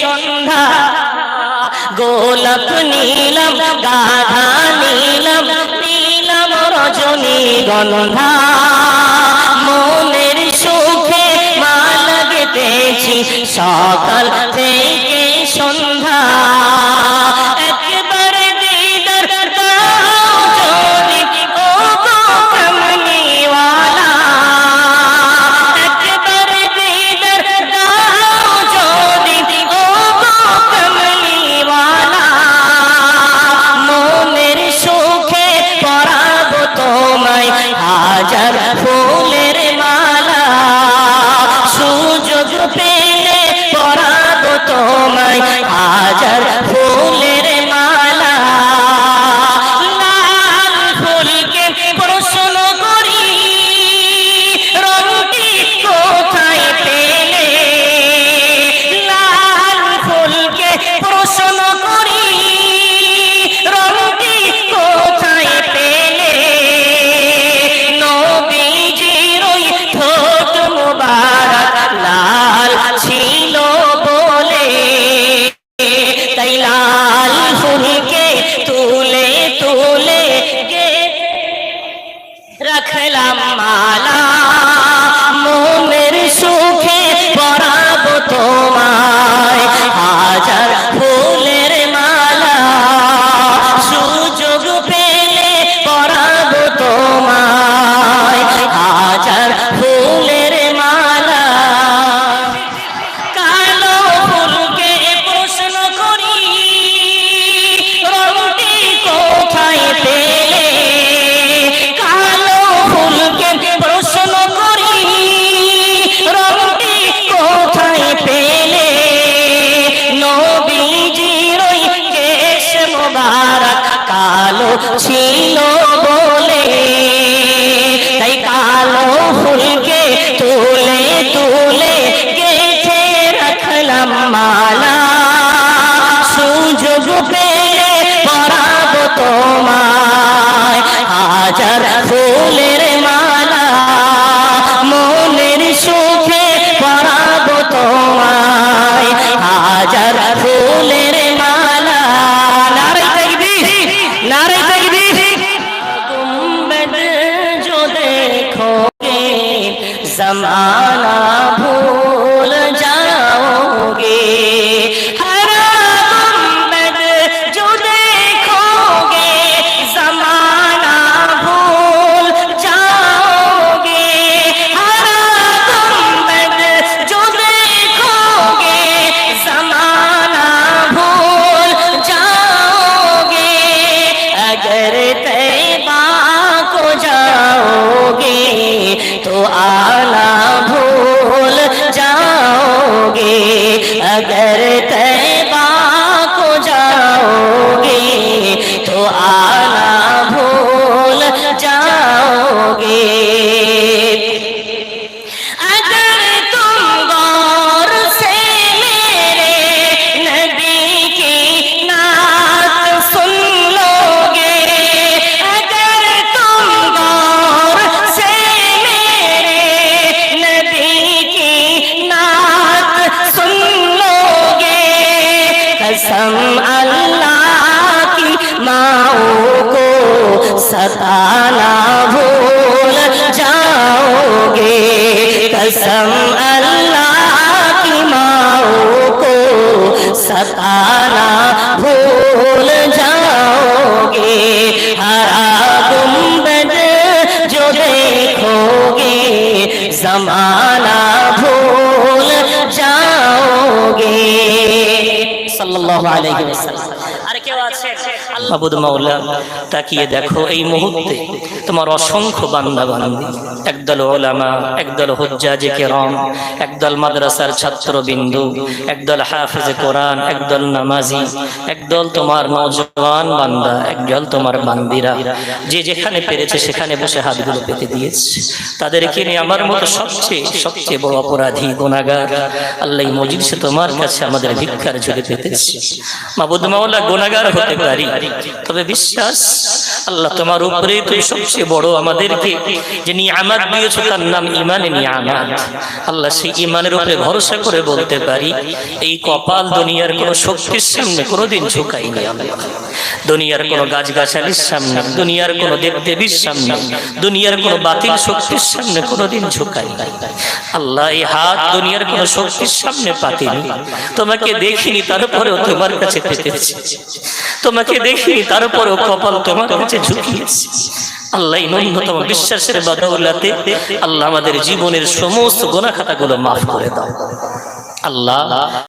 সন্ধ্যা। গোলাপ নীলম গাধা নীলম নীলম রজনী গন্ধা। 加油加油 রাখলাম মালা। মোবারক কালো ছিল বলে। তাই কালো ফুলকে তুলে তুলে গেছে রাখলাম মালা जमाना भूल जाओगे। देखोगे जमाना भूल जाओगे। हरा जमाना भूल जाओगे। अगर को जाओगे आना भूल जाओगे अगर अल्लाह की माओ को सताना भूल जाओगे कसम अल्लाह की माओ को सताना भूल जाओगे हरा गुम्बद जो देखोगे जमाना সাল্লাল্লাহু আলাইহি ওয়াসাল্লাম আর কেউ আছে? মাবুদ মাওলা তাকিয়ে দেখো এই মুহূর্তে তোমার অসংখ্য বান্দা বান্দি। একদল ওলামা একদল হুজ্জাজে কেরাম একদল মাদ্রাসার ছাত্রবিন্দু একদল হাফেজ কোরআন একদল নামাজি একদল তোমার নওজওয়ান বান্দা একদল তোমার বান্দিরা। যে যেখানে পেরেছে সেখানে বসে হাতগুলো পেতে দিয়েছে। তাদেরকে নিয়ে আমার মতো সবচেয়ে সবচেয়ে বড় অপরাধী গুণাগার আল্লাহ মজিদ সে তোমার কাছে আমাদের ভিক্ষার ঝুলে পেতেছি। মাবুদ মাওলা গুণাগার হতে পারি। তবে বিশ্বাস, আল্লাহ তোমার উপরে তুই সবচেয়ে বড় আমাদেরকে যে নিয়ামাত দিয়েছ তার নাম ইমানে নিয়ামাত। আল্লাহ সেই ইমানের উপরে ভরসা করে বলতে পারি, এই কপাল দুনিয়ার কোন শক্তির সামনে কোনোদিন ঝুঁকাইনি আমি দুনিয়ার কোন গাছগাছালির সামনে, দুনিয়ার কোন দেব দেবীর সামনে, দুনিয়ার কোন বাতিল শক্তির সামনে কোনোদিন ঝুঁকাই নাই আল্লাহ এই হাত দুনিয়ার কোন শক্তির সামনে পাতিনি। তোমাকে দেখিনি তারপরেও তোমার কাছে পেতেছি। তোমাকে দেখি তারপরেও কপাল তোমার কাছে ঝুঁকিয়েছি। আল্লাহ এই ন্যূনতম বিশ্বাসের বাদাউল্লাতে আল্লাহ আমাদের জীবনের সমস্ত গোনা খাতাগুলো মাফ করে দাও। আল্লাহ